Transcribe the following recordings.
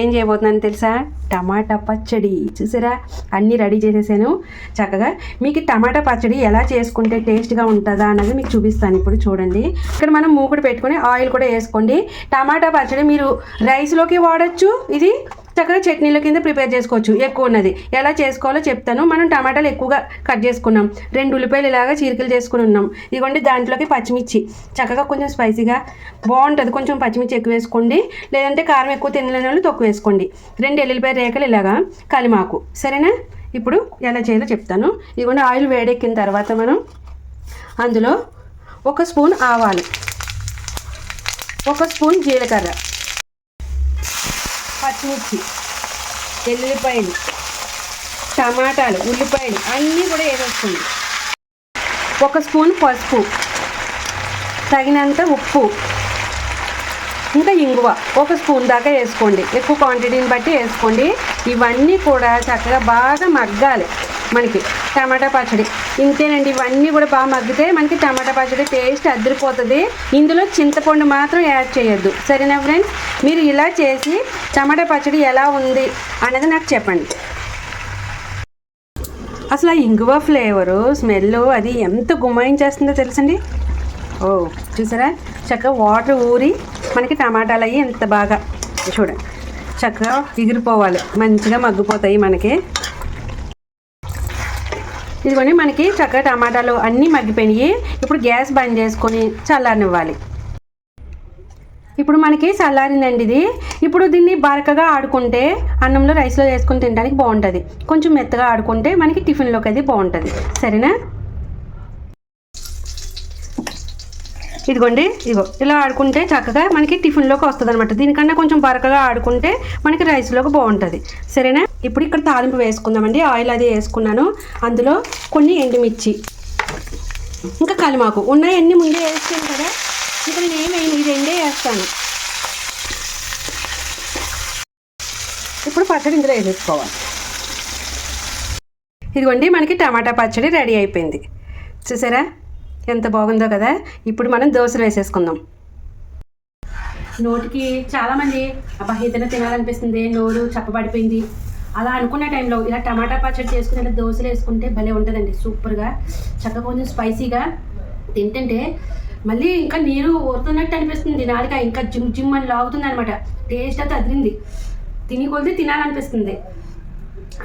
ఏం చేయబోతున్నాను తెలుసా? టమాటా పచ్చడి. చూసారా? అన్నీ రెడీ చేసేసాను. చక్కగా మీకు టమాటా పచ్చడి ఎలా చేసుకుంటే టేస్ట్గా ఉంటుందా అన్నది మీకు చూపిస్తాను ఇప్పుడు చూడండి. ఇక్కడ మనం మూకుడు పెట్టుకొని ఆయిల్ కూడా వేసుకోండి. టమాటా పచ్చడి మీరు రైస్లోకి వాడచ్చు. ఇది చక్కగా చట్నీల కింద ప్రిపేర్ చేసుకోవచ్చు. ఎక్కువ ఉన్నది. ఎలా చేసుకోవాలో చెప్తాను. మనం టమాటాలు ఎక్కువగా కట్ చేసుకున్నాం. రెండు ఉల్లిపాయలు ఇలాగా చీరికలు చేసుకుని ఉన్నాం. ఇదిగోండి దాంట్లోకి పచ్చిమిర్చి. చక్కగా కొంచెం స్పైసీగా బాగుంటుంది. కొంచెం పచ్చిమిర్చి ఎక్కువ వేసుకోండి. లేదంటే కారం ఎక్కువ తినలేని వాళ్ళు తక్కువ వేసుకోండి. రెండు ఎల్లుల్లిపాయ రేఖలు ఇలాగా కలిమాకు. సరేనా? ఇప్పుడు ఎలా చేయాలో చెప్తాను. ఇదిగోండి ఆయిల్ వేడెక్కిన తర్వాత మనం అందులో ఒక స్పూన్ ఆవాలు ఒక స్పూన్ జీలకర్ర పచ్చిమిర్చి ఎల్లుల్లిపాయలు టమాటాలు ఉల్లిపాయలు అన్నీ కూడా వేసేస్తుంది ఒక స్పూన్ పసుపు తగినంత ఉప్పు ఇంకా ఇంగువ ఒక స్పూన్ దాకా వేసుకోండి. ఎక్కువ క్వాంటిటీని బట్టి వేసుకోండి. ఇవన్నీ కూడా చక్కగా బాగా మగ్గాలి మనకి. టమాటా పచ్చడి. ఇంతేనండి ఇవన్నీ కూడా బాగా మగ్గితే మనకి టమాటా పచ్చడి టేస్ట్ అద్దరిపోతుంది ఇందులో చింతపండు మాత్రం యాడ్ చేయొద్దు. సరేనా ఫ్రెండ్స్? మీరు ఇలా చేసి టమాటా పచ్చడి ఎలా ఉంది అనేది నాకు చెప్పండి. అసలు ఆ ఇంగువ ఫ్లేవరు స్మెల్ అది ఎంత గుమ్మాయించేస్తుందో తెలుసండి? ఓ చూసారా? చక్కగా వాటర్ ఊరి మనకి టమాటాలు అవి ఎంత బాగా చూడండి. చక్కగా ఎగిరిపోవాలి. మంచిగా మగ్గిపోతాయి మనకి. ఇదిగోండి మనకి చక్కగా టమాటాలు అన్నీ మగ్గిపోయినాయి. ఇప్పుడు గ్యాస్ బంద్ చేసుకొని చల్లారనివ్వాలి. ఇప్పుడు మనకి చల్లారిందండి ఇది. ఇప్పుడు దీన్ని బరకగా ఆడుకుంటే అన్నంలో రైస్లో వేసుకొని తినడానికి బాగుంటుంది. కొంచెం మెత్తగా ఆడుకుంటే మనకి టిఫిన్లోకి అది బాగుంటుంది. సరేనా? ఇదిగోండి ఇదిగో ఇలా ఆడుకుంటే చక్కగా మనకి టిఫిన్లోకి వస్తుంది అనమాట దీనికన్నా కొంచెం బరకగా ఆడుకుంటే మనకి రైస్లోకి బాగుంటుంది. సరేనా? ఇప్పుడు ఇక్కడ తాలింపు వేసుకుందామండి ఆయిల్ అది వేసుకున్నాను. అందులో కొన్ని ఎండుమిర్చి ఇంకా కలిమాకు. ఉన్నాయన్నీ ముందే వేస్తాను కదా. ఇక్కడ నేను ఏమి వేయను, ఈ రెండే వేస్తాను. ఇప్పుడు పచ్చడి ఇందులో వేసేసుకోవాలి ఇదిగోండి మనకి టమాటా పచ్చడి రెడీ అయిపోయింది. చూసారా? ఎంత బాగుందో కదా. ఇప్పుడు మనం దోశలు వేసేసుకుందాం. నోటికి చాలామంది అబ్బా ఏదైనా తినాలనిపిస్తుంది నోరు చప్పబడిపోయింది. అలా అనుకునే టైంలో ఇలా టమాటా పచ్చడి చేసుకుని ఇలా దోశలు వేసుకుంటే భలే ఉంటుందండి సూపర్గా. చక్కగా కొంచెం స్పైసీగా తింటుంటే మళ్ళీ ఇంకా నీరు ఊరుతున్నట్టు అనిపిస్తుంది. నాలుక ఇంకా జిమ్ జిమ్ అని లాగుతుంది అనమాట టేస్ట్ అయితే అదిరింది. తిని కొలితే తినాలనిపిస్తుంది.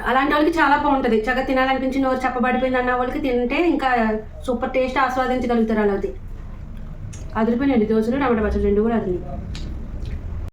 అలాంటి వాళ్ళకి చాలా బాగుంటుంది. చక్కగా తినాలనిపించి నోరు చెప్పబడిపోయింది అన్న వాళ్ళకి తింటే ఇంకా సూపర్ టేస్ట్ ఆస్వాదించగలుగుతారు అలాది అదిరిపోయినండి దోశలు టమాటా పచ్చడి రెండు కూడా అదిరి